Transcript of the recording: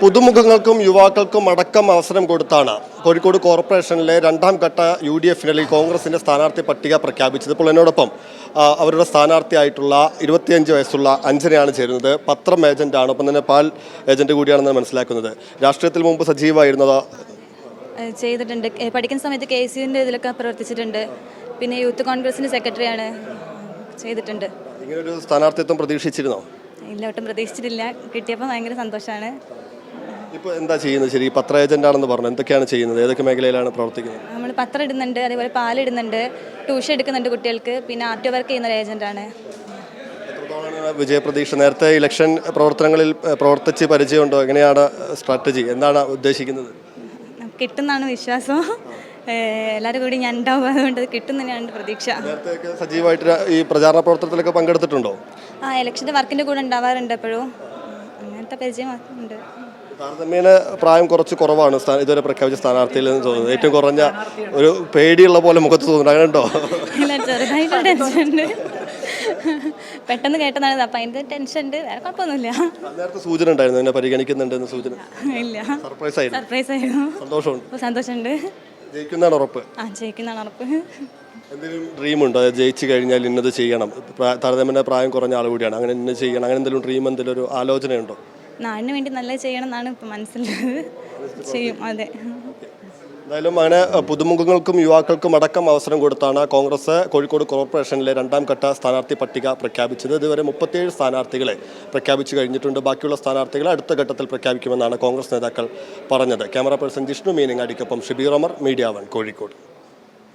പുതുമുഖങ്ങൾക്കും യുവാക്കൾക്കും അടക്കം അവസരം കൊടുത്താണ് കോഴിക്കോട് കോർപ്പറേഷനിലെ രണ്ടാം ഘട്ട യു ഡി എഫിനിൽ കോൺഗ്രസിന്റെ കോൺഗ്രസിന്റെ സ്ഥാനാർത്ഥി പട്ടിക പ്രഖ്യാപിച്ചത്. ഇപ്പോൾ എന്നോടൊപ്പം അവരുടെ സ്ഥാനാർത്ഥിയായിട്ടുള്ള ഇരുപത്തിയഞ്ച് വയസ്സുള്ള അഞ്ജനയാണ് ചേരുന്നത്. പത്രം ഏജന്റാണ്. ഒപ്പം തന്നെ പാൽ ഏജന്റ് കൂടിയാണെന്ന് മനസ്സിലാക്കുന്നത്. രാഷ്ട്രീയത്തിൽ മുമ്പ് സജീവമായിരുന്നത്? ചെയ്തിട്ടുണ്ട്. പഠിക്കുന്ന സമയത്ത് കെ സി യുവിന്റെ ഇതിലൊക്കെ പ്രവർത്തിച്ചിട്ടുണ്ട്. പിന്നെ യൂത്ത് കോൺഗ്രസിന്റെ സെക്രട്ടറിയാണ് ചെയ്തിട്ടുണ്ട്. ഇങ്ങനൊരു സ്ഥാനാർത്ഥിത്വം പ്രതീക്ഷിച്ചിരുന്നോ? ഇല്ല ഒട്ടും പ്രതീക്ഷിച്ചിട്ടില്ല. കിട്ടിയപ്പോൾ ഭയങ്കര സന്തോഷമാണ്. ഇപ്പോൾ എന്താ ചെയ്യുന്നത്? ശരി പത്ര ഏജന്റ് ആണെന്ന് പറഞ്ഞു? എന്തൊക്കെയാണ് ചെയ്യുന്നത്? ഏതൊക്കെ മേഖലയിലാണ് പ്രവർത്തിക്കുന്നത്? നമ്മൾ പത്രം ഇടുന്നുണ്ട് അതേപോലെ പാലിടുന്നുണ്ട് ട്യൂഷൻ എടുക്കുന്നുണ്ട് കുട്ടികൾക്ക് പിന്നെ ആർട്ട് വർക്ക് ചെയ്യുന്ന ഒരു എത്രത്തോളമാണ് വിജയപ്രതീക്ഷ? നേരത്തെ ഇലക്ഷൻ പ്രവർത്തനങ്ങളിൽ ഏഹ്, പ്രവർത്തിച്ച് പരിചയമുണ്ടോ? എങ്ങനെയാണ് സ്ട്രാറ്റജി? എന്താണ് ഉദ്ദേശിക്കുന്നത്? കിട്ടുന്നാണ് വിശ്വാസം. ഏഹ് എല്ലാവരും കൂടി ഞാൻ ഉണ്ടാവും അതുകൊണ്ട് കിട്ടും തന്നെയാണ് എന്റെ പ്രതീക്ഷ. നേരത്തെയൊക്കെ സജീവമായിട്ട് ര- ഈ പ്രചാരണ പ്രവർത്തനത്തിലൊക്കെ പങ്കെടുത്തിട്ടുണ്ടോ? ആ ഇലക്ഷന്റെ വർക്കിന്റെ കൂടെ ഉണ്ടാവാറുണ്ട് എപ്പോഴും. അങ്ങനത്തെ പരിചയം ഉണ്ട്. താരതമ്യേന പ്രായം കുറച്ച് കുറവാണ് സ്ഥാനം ഇതുവരെ പ്രഖ്യാപിച്ച സ്ഥാനാർത്ഥിയിൽ നിന്ന് തോന്നുന്നത് ഏറ്റവും കുറഞ്ഞ ഒരു പേടിയുള്ള പോലെ മുഖത്ത് തോന്നുന്നു. അങ്ങനെ ഉണ്ടോ? ചെറുതായിട്ട് ടെൻഷൻ പെട്ടെന്ന് കേട്ടതാണ്. അപ്പൊ അതിന്റെ ടെൻഷൻ ഉണ്ട് വേറെ കുഴപ്പമൊന്നുമില്ല. നേരത്തെ സൂചന ഉണ്ടായിരുന്നു. എന്നെ പരിഗണിക്കുന്നുണ്ടെന്ന് സൂചന. ഇല്ല. സർപ്രൈസ് ആയിരുന്നു. സർപ്രൈസ് ആയിരുന്നു. സന്തോഷമുണ്ട്. സന്തോഷമുണ്ട്. ജയിക്കുന്നതാണ് ഉറപ്പ്. ആ ജയിക്കുന്നതാണ് ഉറപ്പ്. എന്തെങ്കിലും ഡ്രീം ഉണ്ടോ? അതായത് ജയിച്ചു കഴിഞ്ഞാൽ ഇന്നത് ചെയ്യണം. താരതമ്യ താരതമ്യേന പ്രായം കുറഞ്ഞ ആൾ കൂടിയാണ്. അങ്ങനെ ഇന്നത് ചെയ്യണം. അങ്ങനെ എന്തെങ്കിലും ഡ്രീം എന്തെങ്കിലും ഒരു ആലോചനയുണ്ടോ? നാടിന് വേണ്ടി നല്ല ചെയ്യണം എന്നാണ് ഇപ്പം മനസ്സിലുള്ളത്. ചെയ്യും അതെ. എന്തായാലും അങ്ങനെ പുതുമുഖങ്ങൾക്കും യുവാക്കൾക്കും അടക്കം അവസരം കൊടുത്താണ് കോൺഗ്രസ് കോഴിക്കോട് കോർപ്പറേഷനിലെ രണ്ടാം ഘട്ട സ്ഥാനാർത്ഥി പട്ടിക പ്രഖ്യാപിച്ചത്. ഇതുവരെ മുപ്പത്തിയേഴ് സ്ഥാനാർത്ഥികളെ പ്രഖ്യാപിച്ചു കഴിഞ്ഞിട്ടുണ്ട്. ബാക്കിയുള്ള സ്ഥാനാർത്ഥികളെ അടുത്ത ഘട്ടത്തിൽ പ്രഖ്യാപിക്കുമെന്നാണ് കോൺഗ്രസ് നേതാക്കൾ പറഞ്ഞത്. ക്യാമറ പേഴ്സൺ ജിഷ്ണു മീനങ്ങാടിക്കൊപ്പം ഷിബി അമർ മീഡിയ വൺ കോഴിക്കോട്.